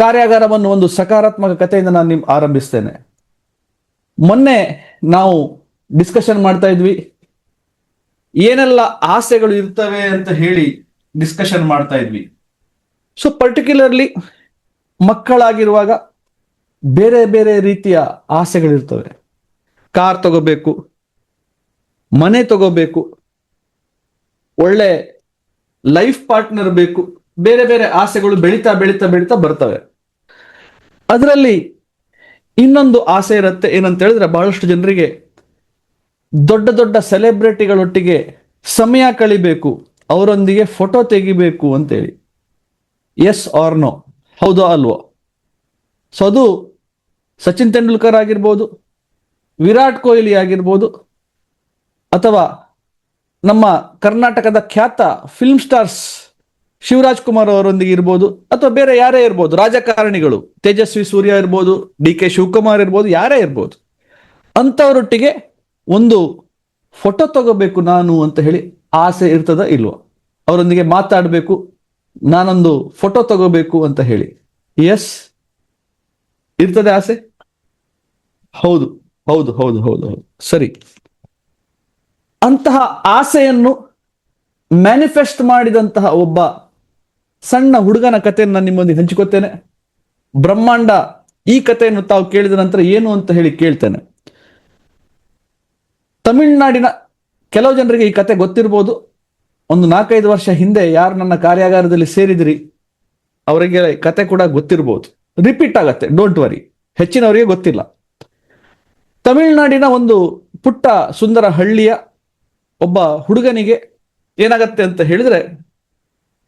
ಕಾರ್ಯಾಗಾರವನ್ನು ಒಂದು ಸಕಾರಾತ್ಮಕ ಕಥೆಯಿಂದ ನಾನು ನಿಮ್ ಆರಂಭಿಸ್ತೇನೆ. ಮೊನ್ನೆ ನಾವು ಡಿಸ್ಕಷನ್ ಮಾಡ್ತಾ ಇದ್ವಿ. ಏನೆಲ್ಲ ಆಸೆಗಳು ಇರ್ತವೆ ಅಂತ ಹೇಳಿ ಡಿಸ್ಕಷನ್ ಮಾಡ್ತಾ ಇದ್ವಿ. ಸೊ ಪರ್ಟಿಕ್ಯುಲರ್ಲಿ ಮಕ್ಕಳಾಗಿರುವಾಗ ಬೇರೆ ಬೇರೆ ರೀತಿಯ ಆಸೆಗಳಿರ್ತವೆ. ಕಾರ್ ತಗೋಬೇಕು, ಮನೆ ತಗೋಬೇಕು, ಒಳ್ಳೆ ಲೈಫ್ ಪಾರ್ಟ್ನರ್ ಬೇಕು, ಬೇರೆ ಬೇರೆ ಆಸೆಗಳು ಬೆಳೀತಾ ಬೆಳೀತಾ ಬೆಳೀತಾ ಬರ್ತವೆ. ಅದರಲ್ಲಿ ಇನ್ನೊಂದು ಆಸೆ ಇರುತ್ತೆ. ಏನಂತ ಹೇಳಿದ್ರೆ ಬಹಳಷ್ಟು ಜನರಿಗೆ ದೊಡ್ಡ ದೊಡ್ಡ ಸೆಲೆಬ್ರಿಟಿಗಳೊಟ್ಟಿಗೆ ಸಮಯ ಕಳಿಬೇಕು, ಅವರೊಂದಿಗೆ ಫೋಟೋ ತೆಗಿಬೇಕು ಅಂತೇಳಿ. ಎಸ್ ಆರ್ ನೋ ಹೌದೋ ಅಲ್ವೋ? ಸೊ ಅದು ಸಚಿನ್ ತೆಂಡೂಲ್ಕರ್ ಆಗಿರ್ಬೋದು, ವಿರಾಟ್ ಕೊಹ್ಲಿ ಆಗಿರ್ಬೋದು, ಅಥವಾ ನಮ್ಮ ಕರ್ನಾಟಕದ ಖ್ಯಾತ ಫಿಲ್ಮ್ ಸ್ಟಾರ್ಸ್ ಶಿವರಾಜ್ ಕುಮಾರ್ ಅವರೊಂದಿಗೆ ಇರ್ಬೋದು ಅಥವಾ ಬೇರೆ ಯಾರೇ ಇರ್ಬೋದು, ರಾಜಕಾರಣಿಗಳು, ತೇಜಸ್ವಿ ಸೂರ್ಯ ಇರ್ಬೋದು, ಡಿ ಕೆ ಶಿವಕುಮಾರ್ ಇರ್ಬೋದು, ಯಾರೇ ಇರ್ಬೋದು, ಅಂಥವರೊಟ್ಟಿಗೆ ಒಂದು ಫೋಟೋ ತಗೋಬೇಕು ನಾನು ಅಂತ ಹೇಳಿ ಆಸೆ ಇರ್ತದ ಇಲ್ವೋ, ಅವರೊಂದಿಗೆ ಮಾತಾಡಬೇಕು, ನಾನೊಂದು ಫೋಟೋ ತಗೋಬೇಕು ಅಂತ ಹೇಳಿ. ಎಸ್ ಇರ್ತದೆ ಆಸೆ? ಹೌದು ಹೌದು ಹೌದು ಹೌದು ಹೌದು. ಸರಿ. ಅಂತಹ ಆಸೆಯನ್ನು ಮ್ಯಾನಿಫೆಸ್ಟ್ ಮಾಡಿದಂತಹ ಒಬ್ಬ ಸಣ್ಣ ಹುಡುಗನ ಕಥೆಯನ್ನು ನಾನು ನಿಮ್ಮೊಂದಿಗೆ ಹಂಚಿಕೊತೇನೆ. ಬ್ರಹ್ಮಾಂಡ ಈ ಕಥೆಯನ್ನು ತಾವು ಕೇಳಿದ ನಂತರ ಏನು ಅಂತ ಹೇಳಿ ಕೇಳ್ತೇನೆ. ತಮಿಳುನಾಡಿನ ಕೆಲವು ಜನರಿಗೆ ಈ ಕತೆ ಗೊತ್ತಿರ್ಬೋದು. ಒಂದು ನಾಲ್ಕೈದು ವರ್ಷ ಹಿಂದೆ ಯಾರು ನನ್ನ ಕಾರ್ಯಾಗಾರದಲ್ಲಿ ಸೇರಿದ್ರಿ, ಅವರಿಗೆ ಕತೆ ಕೂಡ ಗೊತ್ತಿರ್ಬೋದು. ರಿಪೀಟ್ ಆಗತ್ತೆ ಡೋಂಟ್ ವರಿ ಹೆಚ್ಚಿನವರಿಗೆ ಗೊತ್ತಿಲ್ಲ. ತಮಿಳುನಾಡಿನ ಒಂದು ಪುಟ್ಟ ಸುಂದರ ಹಳ್ಳಿಯ ಒಬ್ಬ ಹುಡುಗನಿಗೆ ಏನಾಗತ್ತೆ ಅಂತ ಹೇಳಿದ್ರೆ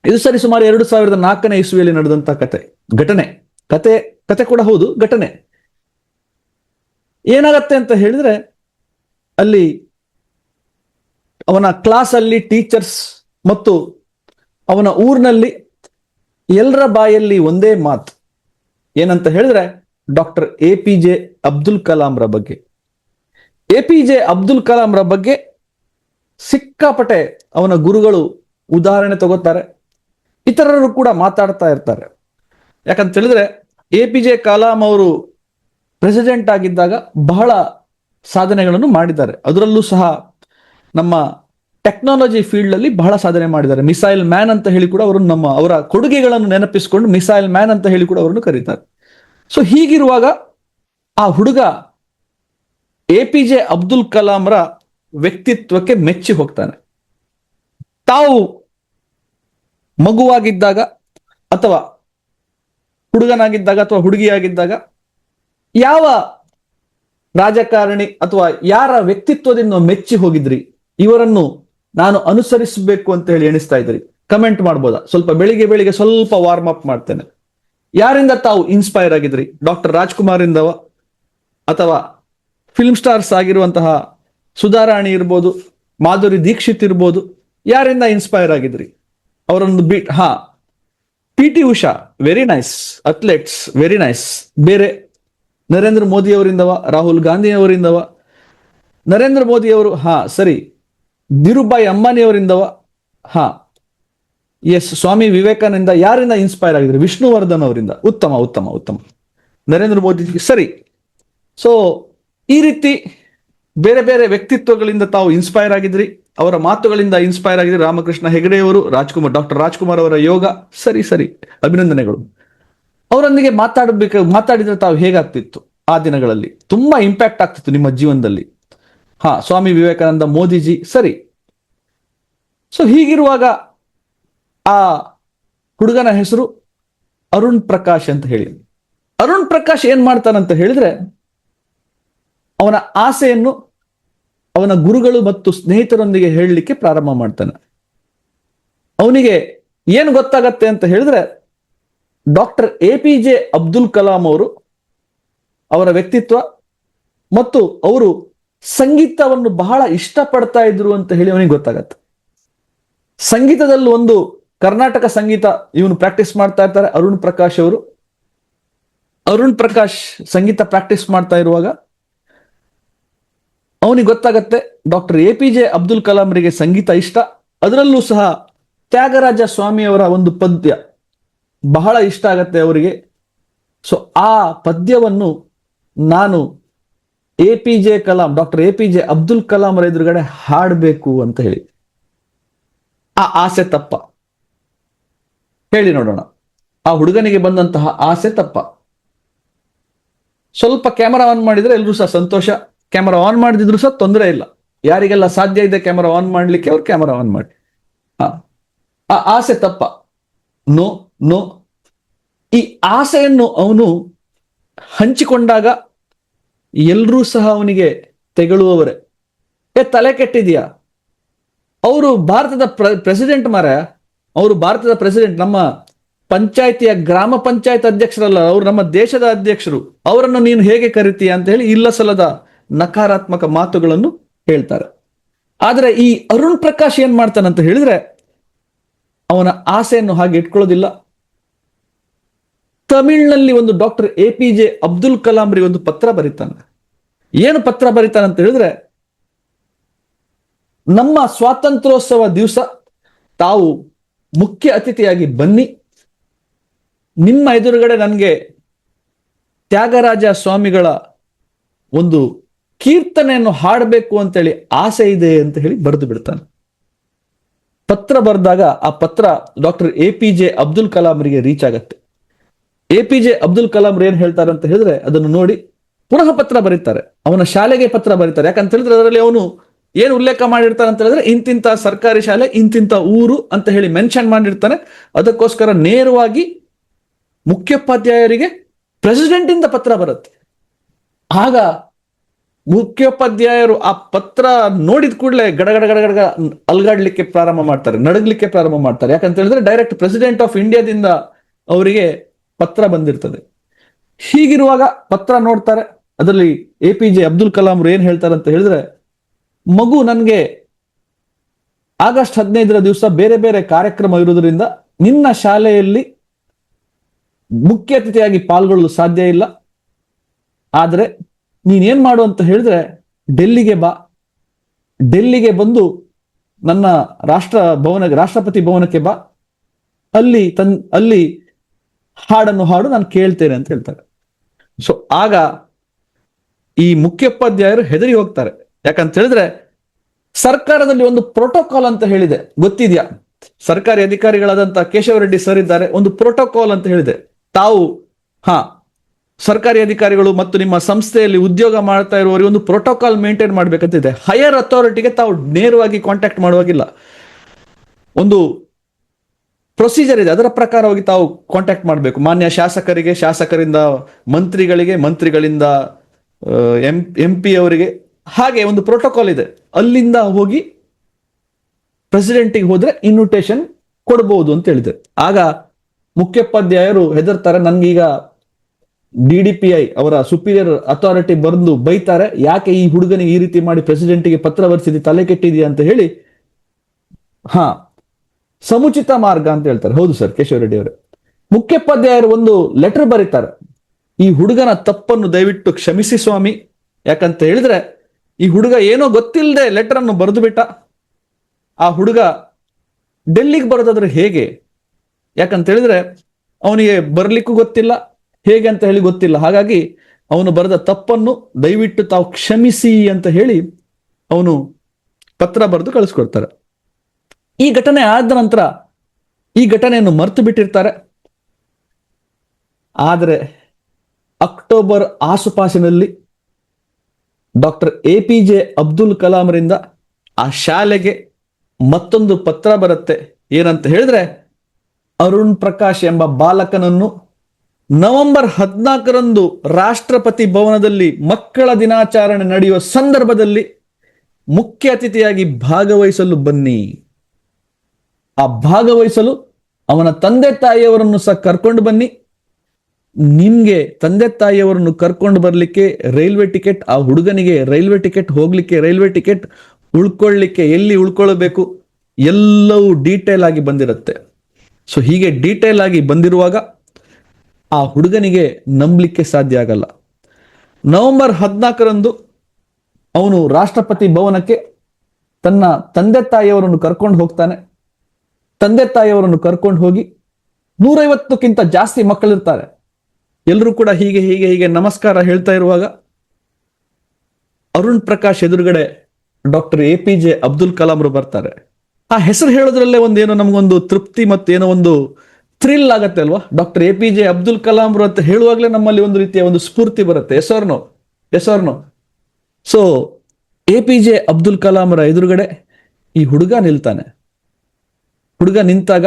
ಇದು ಸರಿ ಸುಮಾರು ಎರಡು ಸಾವಿರದ ನಾಲ್ಕನೇ ಇಸ್ವಿಯಲ್ಲಿ ನಡೆದಂತ ಕತೆ. ಘಟನೆ. ಕತೆ ಕತೆ ಕೂಡ ಹೌದು, ಘಟನೆ. ಏನಾಗತ್ತೆ ಅಂತ ಹೇಳಿದ್ರೆ, ಅಲ್ಲಿ ಅವನ ಕ್ಲಾಸ್ ಅಲ್ಲಿ ಟೀಚರ್ಸ್ ಮತ್ತು ಅವನ ಊರಿನಲ್ಲಿ ಎಲ್ಲರ ಬಾಯಲ್ಲಿ ಒಂದೇ ಮಾತು. ಏನಂತ ಹೇಳಿದ್ರೆ, doctor A P J Abdul ಕಲಾಂರ ಬಗ್ಗೆ. ಎ ಪಿ ಜೆ ಅಬ್ದುಲ್ ಕಲಾಂರ ಬಗ್ಗೆ ಸಿಕ್ಕಾಪಟೆ ಅವನ ಗುರುಗಳು ಉದಾಹರಣೆ ತಗೋತಾರೆ. ಇತರರು ಕೂಡ ಮಾತಾಡ್ತಾ ಇರ್ತಾರೆ. ಯಾಕಂತ ಹೇಳಿದ್ರೆ ಎ ಪಿ ಜೆ ಕಲಾಂ ಅವರು ಪ್ರೆಸಿಡೆಂಟ್ ಆಗಿದ್ದಾಗ ಬಹಳ ಸಾಧನೆಗಳನ್ನು ಮಾಡಿದ್ದಾರೆ. ಅದರಲ್ಲೂ ಸಹ ನಮ್ಮ ಟೆಕ್ನಾಲಜಿ ಫೀಲ್ಡ್ ಅಲ್ಲಿ ಬಹಳ ಸಾಧನೆ ಮಾಡಿದ್ದಾರೆ. ಮಿಸೈಲ್ ಮ್ಯಾನ್ ಅಂತ ಹೇಳಿ ಕೂಡ ಅವರು ನಮ್ಮ ಅವರ ಕೊಡುಗೆಗಳನ್ನು ನೆನಪಿಸಿಕೊಂಡು ಮಿಸೈಲ್ ಮ್ಯಾನ್ ಅಂತ ಹೇಳಿ ಕೂಡ ಅವರನ್ನು ಕರೀತಾರೆ. ಸೊ ಹೀಗಿರುವಾಗ ಆ ಹುಡುಗ ಎ ಪಿ ಜೆ ಅಬ್ದುಲ್ ಕಲಾಂರ ವ್ಯಕ್ತಿತ್ವಕ್ಕೆ ಮೆಚ್ಚಿ ಹೋಗ್ತಾನೆ. ತಾವು ಮಗುವಾಗಿದ್ದಾಗ ಅಥವಾ ಹುಡುಗನಾಗಿದ್ದಾಗ ಅಥವಾ ಹುಡುಗಿಯಾಗಿದ್ದಾಗ ಯಾವ ರಾಜಕಾರಣಿ ಅಥವಾ ಯಾರ ವ್ಯಕ್ತಿತ್ವದಿಂದ ಮೆಚ್ಚಿ ಹೋಗಿದ್ರಿ? ಇವರನ್ನು ನಾನು ಅನುಸರಿಸಬೇಕು ಅಂತ ಹೇಳಿ ಎಣಿಸ್ತಾ ಇದ್ರಿ. ಕಮೆಂಟ್ ಮಾಡ್ಬೋದಾ? ಸ್ವಲ್ಪ ಬೆಳಿಗ್ಗೆ ಬೆಳಿಗ್ಗೆ ಸ್ವಲ್ಪ ವಾರ್ಮ್ ಅಪ್ ಮಾಡ್ತೇನೆ. ಯಾರಿಂದ ತಾವು ಇನ್ಸ್ಪೈರ್ ಆಗಿದ್ರಿ? ಡಾಕ್ಟರ್ ರಾಜ್ಕುಮಾರ್ ಇಂದವ ಅಥವಾ ಫಿಲ್ಮ್ ಸ್ಟಾರ್ಸ್ ಆಗಿರುವಂತಹ ಸುಧಾರಾಣಿ ಇರ್ಬೋದು, ಮಾಧುರಿ ದೀಕ್ಷಿತ್ ಇರ್ಬೋದು, ಯಾರಿಂದ ಇನ್ಸ್ಪೈರ್ ಆಗಿದ್ರಿ? ಅವರೊಂದು ಬಿಟ್, ಹಾ. P T Usha very nice athletes very nice ಬೇರೆ, ನರೇಂದ್ರ ಮೋದಿ ಅವರಿಂದವ, ರಾಹುಲ್ ಗಾಂಧಿ ಅವರಿಂದವ. ನರೇಂದ್ರ ಮೋದಿ ಅವರು, ಹಾ, ಸರಿ. ಧೀರುಭಾಯಿ ಅಂಬಾನಿ ಅವರಿಂದವ, ಹಾ. ಎಸ್ ಸ್ವಾಮಿ ವಿವೇಕಾನಂದ ಯಾರಿಂದ ಇನ್ಸ್ಪೈರ್ ಆಗಿದ್ರು? ವಿಷ್ಣುವರ್ಧನ್ ಅವರಿಂದ. ಉತ್ತಮ ಉತ್ತಮ ಉತ್ತಮ. ನರೇಂದ್ರ ಮೋದಿ, ಸರಿ. ಸೊ ಈ ರೀತಿ ಬೇರೆ ಬೇರೆ ವ್ಯಕ್ತಿತ್ವಗಳಿಂದ ತಾವು ಇನ್ಸ್ಪೈರ್ ಆಗಿದ್ರಿ? ಅವರ ಮಾತುಗಳಿಂದ ಇನ್ಸ್ಪೈರ್ ಆಗಿದೆ ರಾಮಕೃಷ್ಣ ಹೆಗಡೆಯವರು, ರಾಜ್ಕುಮಾರ್ ಡಾಕ್ಟರ್ ರಾಜ್ಕುಮಾರ್ ಅವರ ಯೋಗ ಸರಿ ಸರಿ. ಅಭಿನಂದನೆಗಳು. ಅವರೊಂದಿಗೆ ಮಾತಾಡಬೇಕು, ಮಾತಾಡಿದ್ರೆ ತಾವು ಹೇಗಾಗ್ತಿತ್ತು? ಆ ದಿನಗಳಲ್ಲಿ ತುಂಬಾ ಇಂಪ್ಯಾಕ್ಟ್ ಆಗ್ತಿತ್ತು ನಿಮ್ಮ ಜೀವನದಲ್ಲಿ. ಹಾ, ಸ್ವಾಮಿ ವಿವೇಕಾನಂದ ಮೋದಿಜಿ, ಸರಿ. ಸೊ ಹೀಗಿರುವಾಗ ಆ ಹುಡುಗನ ಹೆಸರು ಅರುಣ್ ಪ್ರಕಾಶ್ ಅಂತ ಹೇಳಿ. ಅರುಣ್ ಪ್ರಕಾಶ್ ಏನ್ ಮಾಡ್ತಾನಂತ ಹೇಳಿದ್ರೆ ಅವನ ಆಸೆಯನ್ನು ಅವನ ಗುರುಗಳು ಮತ್ತು ಸ್ನೇಹಿತರೊಂದಿಗೆ ಹೇಳಲಿಕ್ಕೆ ಪ್ರಾರಂಭ ಮಾಡ್ತಾನೆ. ಅವನಿಗೆ ಏನು ಗೊತ್ತಾಗತ್ತೆ ಅಂತ ಹೇಳಿದ್ರೆ, doctor A P J Abdul Kalam ಅವರು ಅವರ ವ್ಯಕ್ತಿತ್ವ ಮತ್ತು ಅವರು ಸಂಗೀತವನ್ನು ಬಹಳ ಇಷ್ಟಪಡ್ತಾ ಇದ್ರು ಅಂತ ಹೇಳಿ ಅವನಿಗೆ ಗೊತ್ತಾಗತ್ತೆ. ಸಂಗೀತದಲ್ಲಿ ಒಂದು ಕರ್ನಾಟಕ ಸಂಗೀತ ಇವನು ಪ್ರಾಕ್ಟೀಸ್ ಮಾಡ್ತಾ ಇರ್ತಾರೆ, ಅರುಣ್ ಪ್ರಕಾಶ್ ಅವರು. ಅರುಣ್ ಪ್ರಕಾಶ್ ಸಂಗೀತ ಪ್ರಾಕ್ಟೀಸ್ ಮಾಡ್ತಾ ಇರುವಾಗ ಅವನಿಗೆ ಗೊತ್ತಾಗತ್ತೆ doctor A P J Abdul ಕಲಾಂರಿಗೆ ಸಂಗೀತ ಇಷ್ಟ. ಅದರಲ್ಲೂ ಸಹ ತ್ಯಾಗರಾಜ ಸ್ವಾಮಿಯವರ ಒಂದು ಪದ್ಯ ಬಹಳ ಇಷ್ಟ ಆಗತ್ತೆ ಅವರಿಗೆ. ಸೊ ಆ ಪದ್ಯವನ್ನು ನಾನು A P J Kalam, doctor A P J Abdul Kalam ಅವರ ಎದುರುಗಡೆ ಹಾಡಬೇಕು ಅಂತ ಹೇಳಿ. ಆ ಆಸೆ ತಪ್ಪ. ಹೇಳಿ ನೋಡೋಣ. ಆ ಹುಡುಗನಿಗೆ ಬಂದಂತಹ ಆಸೆ ತಪ್ಪ. ಸ್ವಲ್ಪ ಕ್ಯಾಮರಾ ಆನ್ ಮಾಡಿದ್ರೆ ಎಲ್ರೂ ಸಹ ಸಂತೋಷ. ಕ್ಯಾಮರಾ ಆನ್ ಮಾಡಿದ್ರು ಸಹ ತೊಂದರೆ ಇಲ್ಲ. ಯಾರಿಗೆಲ್ಲ ಸಾಧ್ಯ ಇದೆ ಕ್ಯಾಮರಾ ಆನ್ ಮಾಡ್ಲಿಕ್ಕೆ ಅವ್ರು ಕ್ಯಾಮರಾ ಆನ್ ಮಾಡಿ. ಆ, ಆಸೆ ತಪ್ಪ. No no. ಈ ಆಸೆಯನ್ನು ಅವನು ಹಂಚಿಕೊಂಡಾಗ ಎಲ್ಲರೂ ಸಹ ಅವನಿಗೆ ತೆಗಳುವವರೇ. ಏ ತಲೆ ಕೆಟ್ಟಿದೆಯಾ? ಅವರು ಭಾರತದ ಪ್ರೆಸಿಡೆಂಟ್ ಮಾರ ಅವರು ಭಾರತದ ಪ್ರೆಸಿಡೆಂಟ್ ನಮ್ಮ ಪಂಚಾಯತಿಯ ಗ್ರಾಮ ಪಂಚಾಯತ್ ಅಧ್ಯಕ್ಷರಲ್ಲ ಅವರು ನಮ್ಮ ದೇಶದ ಅಧ್ಯಕ್ಷರು. ಅವರನ್ನು ನೀನು ಹೇಗೆ ಕರಿತೀಯ ಅಂತ ಹೇಳಿ ಇಲ್ಲ ಸಲ್ಲದ ನಕಾರಾತ್ಮಕ ಮಾತುಗಳನ್ನು ಹೇಳ್ತಾರೆ. ಆದರೆ ಈ ಅರುಣ್ ಪ್ರಕಾಶ್ ಏನ್ ಮಾಡ್ತಾನಂತ ಹೇಳಿದ್ರೆ, ಅವನ ಆಸೆಯನ್ನು ಹಾಗೆ ಇಟ್ಕೊಳ್ಳೋದಿಲ್ಲ. ತಮಿಳ್ನಲ್ಲಿ ಒಂದು doctor A P J Abdul ಕಲಾಂರಿಗೆ ಒಂದು ಪತ್ರ ಬರೀತಾನೆ. ಏನು ಪತ್ರ ಬರೀತಾನೆ ಅಂತ ಹೇಳಿದ್ರೆ, ನಮ್ಮ ಸ್ವಾತಂತ್ರ್ಯೋತ್ಸವ ದಿವಸ ತಾವು ಮುಖ್ಯ ಅತಿಥಿಯಾಗಿ ಬನ್ನಿ. ನಿಮ್ಮ ಎದುರುಗಡೆ ನನಗೆ ತ್ಯಾಗರಾಜ ಸ್ವಾಮಿಗಳ ಒಂದು ಕೀರ್ತನೆಯನ್ನು ಹಾಡಬೇಕು ಅಂತೇಳಿ ಆಸೆ ಇದೆ ಅಂತ ಹೇಳಿ ಬರೆದು ಬಿಡ್ತಾನೆ. ಪತ್ರ ಬರೆದಾಗ ಆ ಪತ್ರ doctor A P J Abdul ಕಲಾಂರಿಗೆ reach ಆಗತ್ತೆ. A P J Abdul Kalam ಏನ್ ಹೇಳ್ತಾರೆ ಅಂತ ಹೇಳಿದ್ರೆ ಅದನ್ನು ನೋಡಿ ಪುನಃ ಪತ್ರ ಬರೀತಾರೆ. ಅವನ ಶಾಲೆಗೆ ಪತ್ರ ಬರೀತಾರೆ. ಯಾಕಂತ ಹೇಳಿದ್ರೆ ಅದರಲ್ಲಿ ಅವನು ಏನು ಉಲ್ಲೇಖ ಮಾಡಿರ್ತಾನೆ ಅಂತ ಹೇಳಿದ್ರೆ ಇಂತಿಂತ ಸರ್ಕಾರಿ ಶಾಲೆ, ಇಂತಿಂತ ಊರು ಅಂತ ಹೇಳಿ ಮೆನ್ಷನ್ ಮಾಡಿರ್ತಾನೆ. ಅದಕ್ಕೋಸ್ಕರ ನೇರವಾಗಿ ಮುಖ್ಯೋಪಾಧ್ಯಾಯರಿಗೆ ಪ್ರೆಸಿಡೆಂಟ್ ಇಂದ ಪತ್ರ ಬರುತ್ತೆ. ಆಗ ಮುಖ್ಯೋಪಾಧ್ಯಾಯರು ಆ ಪತ್ರ ನೋಡಿದ ಕೂಡಲೇ ಗಡಗಡ ಗಡಗಡ ಅಲ್ಗಾಡ್ಲಿಕ್ಕೆ ಪ್ರಾರಂಭ ಮಾಡ್ತಾರೆ, ನಡಗ್ಲಿಕ್ಕೆ ಪ್ರಾರಂಭ ಮಾಡ್ತಾರೆ. ಯಾಕಂತ ಹೇಳಿದ್ರೆ ಡೈರೆಕ್ಟ್ ಪ್ರೆಸಿಡೆಂಟ್ ಆಫ್ ಇಂಡಿಯಾದಿಂದ ಅವರಿಗೆ ಪತ್ರ ಬಂದಿರ್ತದೆ. ಹೀಗಿರುವಾಗ ಪತ್ರ ನೋಡ್ತಾರೆ. ಅದರಲ್ಲಿ A P J Abdul Kalam ಅವರು ಏನ್ ಹೇಳ್ತಾರೆ ಅಂತ ಹೇಳಿದ್ರೆ, ಮಗು ನನಗೆ ಆಗಸ್ಟ್ ಹದಿನೈದರ ದಿವಸ ಬೇರೆ ಬೇರೆ ಕಾರ್ಯಕ್ರಮ ಇರುವುದರಿಂದ ನಿನ್ನ ಶಾಲೆಯಲ್ಲಿ ಮುಖ್ಯ ಅತಿಥಿಯಾಗಿ ಪಾಲ್ಗೊಳ್ಳಲು ಸಾಧ್ಯ ಇಲ್ಲ. ಆದ್ರೆ ನೀನೇನ್ ಮಾಡು ಅಂತ ಹೇಳಿದ್ರೆ ಡೆಲ್ಲಿಗೆ ಬಾ. ಡೆಲ್ಲಿಗೆ ಬಂದು ನನ್ನ ರಾಷ್ಟ್ರ ಭವನ, ರಾಷ್ಟ್ರಪತಿ ಭವನಕ್ಕೆ ಬಾ. ಅಲ್ಲಿ ತನ್, ಅಲ್ಲಿ ಹಾಡನ್ನು ಹಾಡು ನಾನು ಕೇಳ್ತೇನೆ ಅಂತ ಹೇಳ್ತಾರೆ. ಸೊ ಆಗ ಈ ಮುಖ್ಯೋಪಾಧ್ಯಾಯರು ಹೆದರಿ ಹೋಗ್ತಾರೆ. ಯಾಕಂತ ಹೇಳಿದ್ರೆ ಸರ್ಕಾರದಲ್ಲಿ ಒಂದು ಪ್ರೋಟೋಕಾಲ್ ಅಂತ ಹೇಳಿದೆ. ಗೊತ್ತಿದ್ಯಾ? ಸರ್ಕಾರಿ ಅಧಿಕಾರಿಗಳಾದಂತ ಕೇಶವ ರೆಡ್ಡಿ ಸರ್ ಇದ್ದಾರೆ. ಒಂದು ಪ್ರೋಟೋಕಾಲ್ ಅಂತ ಹೇಳಿದೆ. ತಾವು, ಹಾ ಸರ್ಕಾರಿ ಅಧಿಕಾರಿಗಳು ಮತ್ತು ನಿಮ್ಮ ಸಂಸ್ಥೆಯಲ್ಲಿ ಉದ್ಯೋಗ ಮಾಡ್ತಾ ಇರುವವರಿಗೆ ಒಂದು ಪ್ರೋಟೋಕಾಲ್ ಮೇಂಟೈನ್ ಮಾಡಬೇಕಂತಿದೆ. ಹೈಯರ್ ಅಥಾರಿಟಿಗೆ ತಾವು ನೇರವಾಗಿ ಕಾಂಟ್ಯಾಕ್ಟ್ ಮಾಡುವಾಗಿಲ್ಲ. ಒಂದು ಪ್ರೊಸೀಜರ್ ಇದೆ. ಅದರ ಪ್ರಕಾರವಾಗಿ ತಾವು ಕಾಂಟ್ಯಾಕ್ಟ್ ಮಾಡಬೇಕು. ಮಾನ್ಯ ಶಾಸಕರಿಗೆ, ಶಾಸಕರಿಂದ, ಮಂತ್ರಿಗಳಿಗೆ, ಮಂತ್ರಿಗಳಿಂದ ಎಂ ಎಂ ಪಿ ಅವರಿಗೆ ಹಾಗೆ ಒಂದು ಪ್ರೋಟೋಕಾಲ್ ಇದೆ. ಅಲ್ಲಿಂದ ಹೋಗಿ ಪ್ರೆಸಿಡೆಂಟಿಗೆ ಹೋದ್ರೆ ಇನ್ವಿಟೇಷನ್ ಕೊಡಬಹುದು ಅಂತ ಹೇಳಿದೆ ಆಗ ಮುಖ್ಯೋಪಾಧ್ಯಾಯರು ಹೆದರ್ತಾರೆ ನನ್ಗೀಗ ಡಿ ಡಿ ಪಿ ಐ ಅವರ ಸುಪೀರಿಯರ್ ಅಥಾರಿಟಿ ಬಂದು ಬೈತಾರೆ. ಯಾಕೆ ಈ ಹುಡುಗನಿಗೆ ಈ ರೀತಿ ಮಾಡಿ ಪ್ರೆಸಿಡೆಂಟಿಗೆ ಪತ್ರ ಬರೆಸಿದಿ, ತಲೆ ಕೆಟ್ಟಿದೆಯಾ ಅಂತ ಹೇಳಿ? ಹಾ, ಸಮುಚಿತ ಮಾರ್ಗ ಅಂತ ಹೇಳ್ತಾರೆ. ಹೌದು ಸರ್, ಕೇಶವ ರೆಡ್ಡಿ ಅವರೇ. ಮುಖ್ಯೋಪಾಧ್ಯಾಯರು ಒಂದು ಲೆಟರ್ ಬರೀತಾರೆ. ಈ ಹುಡುಗನ ತಪ್ಪನ್ನು ದಯವಿಟ್ಟು ಕ್ಷಮಿಸಿ ಸ್ವಾಮಿ. ಯಾಕಂತ ಹೇಳಿದ್ರೆ, ಈ ಹುಡುಗ ಏನೋ ಗೊತ್ತಿಲ್ಲದೆ ಲೆಟರ್ ಅನ್ನು ಬರೆದು ಬಿಟ್ಟ. ಆ ಹುಡುಗ ಡೆಲ್ಲಿಗೆ ಬರೋದಾದ್ರೆ ಹೇಗೆ? ಯಾಕಂತ ಹೇಳಿದ್ರೆ, ಅವನಿಗೆ ಬರ್ಲಿಕ್ಕೂ ಗೊತ್ತಿಲ್ಲ. ಹೇಗೆ ಅಂತ ಹೇಳಿ ಗೊತ್ತಿಲ್ಲ. ಹಾಗಾಗಿ ಅವನು ಬರೆದ ತಪ್ಪನ್ನು ದಯವಿಟ್ಟು ತಾವು ಕ್ಷಮಿಸಿ ಅಂತ ಹೇಳಿ ಅವನು ಪತ್ರ ಬರೆದು ಕಳಿಸ್ಕೊಡ್ತಾರೆ. ಈ ಘಟನೆ ಆದ ನಂತರ ಈ ಘಟನೆಯನ್ನು ಮರ್ತು ಬಿಟ್ಟಿರ್ತಾರೆ. ಆದರೆ ಅಕ್ಟೋಬರ್ ಆಸುಪಾಸಿನಲ್ಲಿ doctor A P J Abdul ಕಲಾಂರಿಂದ ಆ ಶಾಲೆಗೆ ಮತ್ತೊಂದು ಪತ್ರ ಬರುತ್ತೆ. ಏನಂತ ಹೇಳಿದ್ರೆ ಅರುಣ್ ಪ್ರಕಾಶ್ ಎಂಬ ಬಾಲಕನನ್ನು ನವೆಂಬರ್ ಹದಿನಾಲ್ಕರಂದು ರಾಷ್ಟ್ರಪತಿ ಭವನದಲ್ಲಿ ಮಕ್ಕಳ ದಿನಾಚರಣೆ ನಡೆಯುವ ಸಂದರ್ಭದಲ್ಲಿ ಮುಖ್ಯ ಅತಿಥಿಯಾಗಿ ಭಾಗವಹಿಸಲು ಬನ್ನಿ. ಆ ಭಾಗವಹಿಸಲು ಅವನ ತಂದೆ ತಾಯಿಯವರನ್ನು ಸಹ ಕರ್ಕೊಂಡು ಬನ್ನಿ. ನಿಮ್ಗೆ ತಂದೆ ತಾಯಿಯವರನ್ನು ಕರ್ಕೊಂಡು ಬರಲಿಕ್ಕೆ ರೈಲ್ವೆ ಟಿಕೆಟ್, ಆ ಹುಡುಗನಿಗೆ ರೈಲ್ವೆ ಟಿಕೆಟ್, ಹೋಗ್ಲಿಕ್ಕೆ ರೈಲ್ವೆ ಟಿಕೆಟ್, ಉಳ್ಕೊಳ್ಳಿಕ್ಕೆ ಎಲ್ಲಿ ಉಳ್ಕೊಳ್ಬೇಕು ಎಲ್ಲವೂ ಡೀಟೇಲ್ ಆಗಿ ಬಂದಿರುತ್ತೆ. ಸೊ ಹೀಗೆ ಡೀಟೇಲ್ ಆಗಿ ಬಂದಿರುವಾಗ ಆ ಹುಡುಗನಿಗೆ ನಂಬಲಿಕ್ಕೆ ಸಾಧ್ಯ ಆಗಲ್ಲ. ನವೆಂಬರ್ ಹದಿನಾಲ್ಕರಂದು ಅವನು ರಾಷ್ಟ್ರಪತಿ ಭವನಕ್ಕೆ ತನ್ನ ತಂದೆ ತಾಯಿಯವರನ್ನು ಕರ್ಕೊಂಡು ಹೋಗ್ತಾನೆ. ತಂದೆ ತಾಯಿಯವರನ್ನು ಕರ್ಕೊಂಡು ಹೋಗಿ ನೂರೈವತ್ತಕ್ಕಿಂತ ಜಾಸ್ತಿ ಮಕ್ಕಳಿರ್ತಾರೆ. ಎಲ್ಲರೂ ಕೂಡ ಹೀಗೆ ಹೀಗೆ ಹೀಗೆ ನಮಸ್ಕಾರ ಹೇಳ್ತಾ ಇರುವಾಗ ಅರುಣ್ ಪ್ರಕಾಶ್ ಎದುರುಗಡೆ doctor A P J Abdul Kalam ಅವರು ಬರ್ತಾರೆ. ಆ ಹೆಸರು ಹೇಳೋದ್ರಲ್ಲೇ ಒಂದೇನೋ ನಮಗೊಂದು ತೃಪ್ತಿ ಮತ್ತೇನೋ ಒಂದು ಥ್ರಿಲ್ ಆಗತ್ತೆ ಅಲ್ವಾ? Doctor A P J Abdul Kalam ಅಂತ ಹೇಳುವಾಗಲೇ ನಮ್ಮಲ್ಲಿ ಒಂದು ರೀತಿಯ ಒಂದು ಸ್ಫೂರ್ತಿ ಬರುತ್ತೆ. Yes or no yes or no so A P J Abdul ಕಲಾಂರ ಎದುರುಗಡೆ ಈ ಹುಡುಗ ನಿಲ್ತಾನೆ. ಹುಡುಗ ನಿಂತಾಗ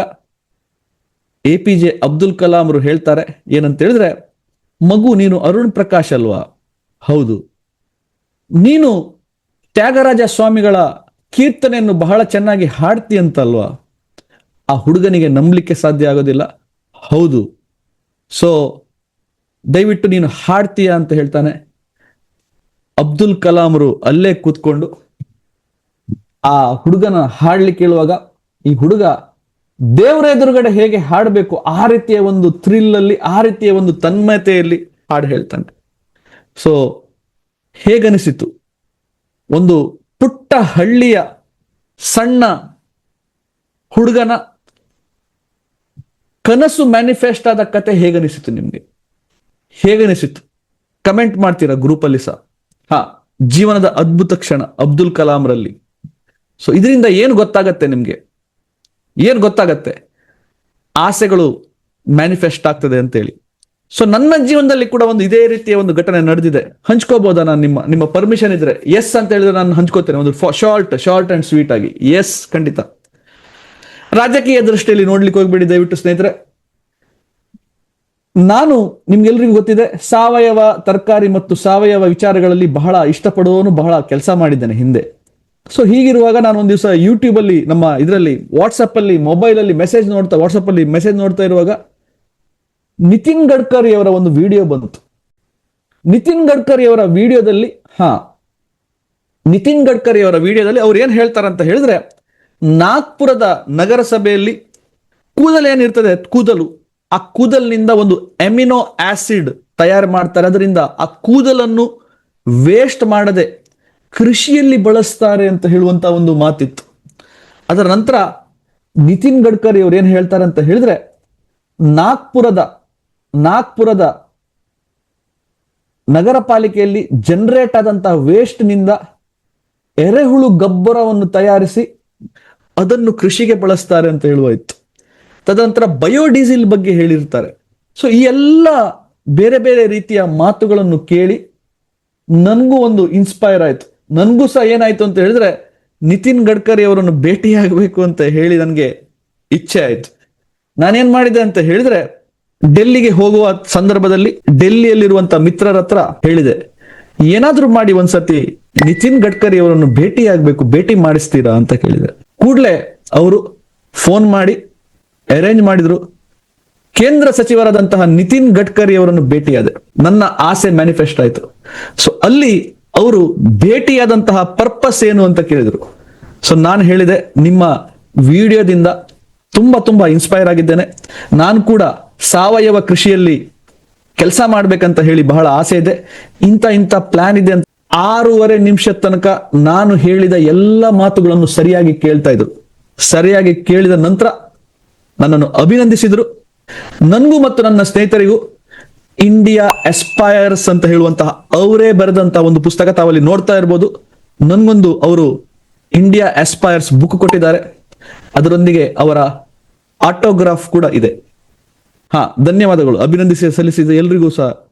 A P J Abdul Kalam ಅವರು ಹೇಳ್ತಾರೆ, ಏನಂತ ಹೇಳಿದ್ರೆ, ಮಗು, ನೀನು ಅರುಣ್ ಪ್ರಕಾಶ್ ಅಲ್ವಾ? ಹೌದು. ನೀನು ತ್ಯಾಗರಾಜ ಸ್ವಾಮಿಗಳ ಕೀರ್ತನೆಯನ್ನು ಬಹಳ ಚೆನ್ನಾಗಿ ಹಾಡ್ತಿ ಅಂತಲ್ವಾ ಆ ಹುಡುಗನಿಗೆ ನಂಬಲಿಕ್ಕೆ ಸಾಧ್ಯ ಆಗೋದಿಲ್ಲ. ಹೌದು. ಸೊ ದಯವಿಟ್ಟು ನೀನು ಹಾಡ್ತೀಯ ಅಂತ ಹೇಳ್ತಾನೆ. ಅಬ್ದುಲ್ ಕಲಾಂರು ಅಲ್ಲೇ ಕೂತ್ಕೊಂಡು ಆ ಹುಡುಗನ ಹಾಡ್ಲಿಕ್ಕೆ ಕೇಳುವಾಗ ಈ ಹುಡುಗ ದೇವರ ಎದುರುಗಡೆ ಹೇಗೆ ಹಾಡಬೇಕು ಆ ರೀತಿಯ ಒಂದು ಥ್ರಿಲ್ ಅಲ್ಲಿ, ಆ ರೀತಿಯ ಒಂದು ತನ್ಮಯತೆಯಲ್ಲಿ ಹಾಡು ಹೇಳ್ತಾನೆ. ಸೊ ಹೇಗನಿಸಿತು? ಒಂದು ಪುಟ್ಟ ಹಳ್ಳಿಯ ಸಣ್ಣ ಹುಡುಗನ ಕನಸು ಮ್ಯಾನಿಫೆಸ್ಟ್ ಆದ ಕತೆ ಹೇಗನಿಸಿತು ನಿಮ್ಗೆ? ಹೇಗನಿಸಿತು? ಕಮೆಂಟ್ ಮಾಡ್ತೀರಾ ಗ್ರೂಪ್ ಅಲ್ಲಿ ಸಹ? ಹಾ, ಜೀವನದ ಅದ್ಭುತ ಕ್ಷಣ ಅಬ್ದುಲ್ ಕಲಾಂರಲ್ಲಿ ಸೊ ಇದರಿಂದ ಏನು ಗೊತ್ತಾಗತ್ತೆ ನಿಮ್ಗೆ? ಏನು ಗೊತ್ತಾಗತ್ತೆ? ಆಸೆಗಳು ಮ್ಯಾನಿಫೆಸ್ಟ್ ಆಗ್ತದೆ ಅಂತೇಳಿ. ಸೊ ನನ್ನ ಜೀವನದಲ್ಲಿ ಕೂಡ ಒಂದು ಇದೇ ರೀತಿಯ ಒಂದು ಘಟನೆ ನಡೆದಿದೆ. ಹಂಚ್ಕೋಬಹುದಾ ನಾನು ನಿಮ್ಮ ನಿಮ್ಮ ಪರ್ಮಿಷನ್ ಇದ್ರೆ? ಎಸ್ ಅಂತ ಹೇಳಿದ್ರೆ ನಾನು ಹಂಚ್ಕೋತೇನೆ. ಒಂದು ಶಾರ್ಟ್ ಶಾರ್ಟ್ ಅಂಡ್ ಸ್ವೀಟ್ ಆಗಿ. ಎಸ್ ಖಂಡಿತ. ರಾಜಕೀಯ ದೃಷ್ಟಿಯಲ್ಲಿ ನೋಡ್ಲಿಕ್ಕೆ ಹೋಗ್ಬೇಡಿ ದಯವಿಟ್ಟು ಸ್ನೇಹಿತರೆ. ನಾನು ನಿಮ್ಗೆಲ್ರಿಗೂ ಗೊತ್ತಿದೆ, ಸಾವಯವ ತರಕಾರಿ ಮತ್ತು ಸಾವಯವ ವಿಚಾರಗಳಲ್ಲಿ ಬಹಳ ಇಷ್ಟಪಡುವವನು ಬಹಳ ಕೆಲಸ ಮಾಡಿದ್ದೇನೆ ಹಿಂದೆ. ಸೊ ಹೀಗಿರುವಾಗ ನಾನು ಒಂದು ದಿವಸ ಯೂಟ್ಯೂಬ್ ಅಲ್ಲಿ ನಮ್ಮ ಇದರಲ್ಲಿ ವಾಟ್ಸಪ್ ಅಲ್ಲಿ ಮೊಬೈಲ್ ಅಲ್ಲಿ ಮೆಸೇಜ್ ನೋಡ್ತಾ ವಾಟ್ಸಪ್ ಅಲ್ಲಿ ಮೆಸೇಜ್ ನೋಡ್ತಾ ಇರುವಾಗ ನಿತಿನ್ ಗಡ್ಕರಿ ಅವರ ಒಂದು ವಿಡಿಯೋ ಬಂತು. ನಿತಿನ್ ಗಡ್ಕರಿ ಅವರ ವಿಡಿಯೋದಲ್ಲಿ ಹಾ, ನಿತಿನ್ ಗಡ್ಕರಿ ಅವರ ವಿಡಿಯೋದಲ್ಲಿ ಅವ್ರು ಏನ್ ಹೇಳ್ತಾರಂತ ಹೇಳಿದ್ರೆ ನಾಗ್ಪುರದ ನಗರಸಭೆಯಲ್ಲಿ ಕೂದಲು ಏನಿರ್ತದೆ? ಕೂದಲು. ಆ ಕೂದಲಿನಿಂದ ಒಂದು ಎಮಿನೋ ಆಸಿಡ್ ತಯಾರು ಮಾಡ್ತಾರೆ. ಅದರಿಂದ ಆ ಕೂದಲನ್ನು ವೇಸ್ಟ್ ಮಾಡದೆ ಕೃಷಿಯಲ್ಲಿ ಬಳಸ್ತಾರೆ ಅಂತ ಹೇಳುವಂತ ಒಂದು ಮಾತಿತ್ತು. ಅದರ ನಂತರ ನಿತಿನ್ ಗಡ್ಕರಿ ಅವ್ರು ಏನು ಹೇಳ್ತಾರೆ ಅಂತ ಹೇಳಿದ್ರೆ, ನಾಗ್ಪುರದ ನಾಗ್ಪುರದ ನಗರ ಪಾಲಿಕೆಯಲ್ಲಿ ಜನರೇಟ್ ಆದಂತಹ ವೇಸ್ಟ್ನಿಂದ ಎರೆಹುಳು ಗೊಬ್ಬರವನ್ನು ತಯಾರಿಸಿ ಅದನ್ನು ಕೃಷಿಗೆ ಬಳಸ್ತಾರೆ ಅಂತ ಹೇಳುವ ಇತ್ತು. ತದನಂತರ ಬಯೋಡೀಸೆಲ್ ಬಗ್ಗೆ ಹೇಳಿರ್ತಾರೆ. ಸೊ ಈ ಎಲ್ಲ ಬೇರೆ ಬೇರೆ ರೀತಿಯ ಮಾತುಗಳನ್ನು ಕೇಳಿ ನನಗೂ ಒಂದು ಇನ್ಸ್ಪೈರ್ ಆಯಿತು. ನನಗೂ ಸಹ ಏನಾಯ್ತು ಅಂತ ಹೇಳಿದ್ರೆ ನಿತಿನ್ ಗಡ್ಕರಿ ಅವರನ್ನು ಭೇಟಿಯಾಗಬೇಕು ಅಂತ ಹೇಳಿ ನನಗೆ ಇಚ್ಛೆ ಆಯ್ತು. ನಾನೇನ್ ಮಾಡಿದೆ ಅಂತ ಹೇಳಿದ್ರೆ ಡೆಲ್ಲಿಗೆ ಹೋಗುವ ಸಂದರ್ಭದಲ್ಲಿ ಡೆಲ್ಲಿಯಲ್ಲಿರುವಂತ ಮಿತ್ರರ ಹತ್ರ ಹೇಳಿದೆ. ಏನಾದ್ರೂ ಮಾಡಿ ಒಂದ್ಸತಿ ನಿತಿನ್ ಗಡ್ಕರಿ ಅವರನ್ನು ಭೇಟಿ ಆಗ್ಬೇಕು ಭೇಟಿ ಮಾಡಿಸ್ತೀರಾ ಅಂತ ಕೇಳಿದೆ. ಕೂಡ್ಲೆ ಅವರು ಫೋನ್ ಮಾಡಿ ಅರೇಂಜ್ ಮಾಡಿದ್ರು. ಕೇಂದ್ರ ಸಚಿವರಾದಂತಹ ನಿತಿನ್ ಗಡ್ಕರಿ ಅವರನ್ನು ಭೇಟಿಯಾದೆ. ನನ್ನ ಆಸೆ ಮ್ಯಾನಿಫೆಸ್ಟ್ ಆಯ್ತು. ಸೊ ಅಲ್ಲಿ ಅವರು ಭೇಟಿಯಾದಂತಹ ಪರ್ಪಸ್ ಏನು ಅಂತ ಕೇಳಿದ್ರು. ಸೊ ನಾನು ಹೇಳಿದೆ, ನಿಮ್ಮ ವಿಡಿಯೋದಿಂದ ತುಂಬಾ ತುಂಬಾ ಇನ್ಸ್ಪೈರ್ ಆಗಿದ್ದೇನೆ. ನಾನು ಕೂಡ ಸಾವಯವ ಕೃಷಿಯಲ್ಲಿ ಕೆಲಸ ಮಾಡ್ಬೇಕಂತ ಹೇಳಿ ಬಹಳ ಆಸೆ ಇದೆ. ಇಂಥ ಇಂಥ ಪ್ಲಾನ್ ಇದೆ ಅಂತ ಆರೂವರೆ ನಿಮಿಷ ತನಕ ನಾನು ಹೇಳಿದ ಎಲ್ಲ ಮಾತುಗಳನ್ನು ಸರಿಯಾಗಿ ಕೇಳ್ತಾ ಇದ್ರು. ಸರಿಯಾಗಿ ಕೇಳಿದ ನಂತರ ನನ್ನನ್ನು ಅಭಿನಂದಿಸಿದ್ರು. ನನಗೂ ಮತ್ತು ನನ್ನ ಸ್ನೇಹಿತರಿಗೂ ಇಂಡಿಯಾ ಎಸ್ಪೈರ್ಸ್ ಅಂತ ಹೇಳುವಂತಹ ಅವರೇ ಬರೆದಂತಹ ಒಂದು ಪುಸ್ತಕ ತಾವಲ್ಲಿ ನೋಡ್ತಾ ಇರ್ಬೋದು. ನನಗೊಂದು ಅವರು ಇಂಡಿಯಾ ಎಸ್ಪೈರ್ಸ್ ಬುಕ್ ಕೊಟ್ಟಿದ್ದಾರೆ. ಅದರೊಂದಿಗೆ ಅವರ ಆಟೋಗ್ರಾಫ್ ಕೂಡ ಇದೆ. ಹಾ, ಧನ್ಯವಾದಗಳು. ಅಭಿನಂದಿಸಿ, ಸಲ್ಲಿಸಿದ ಎಲ್ರಿಗೂ ಸಹ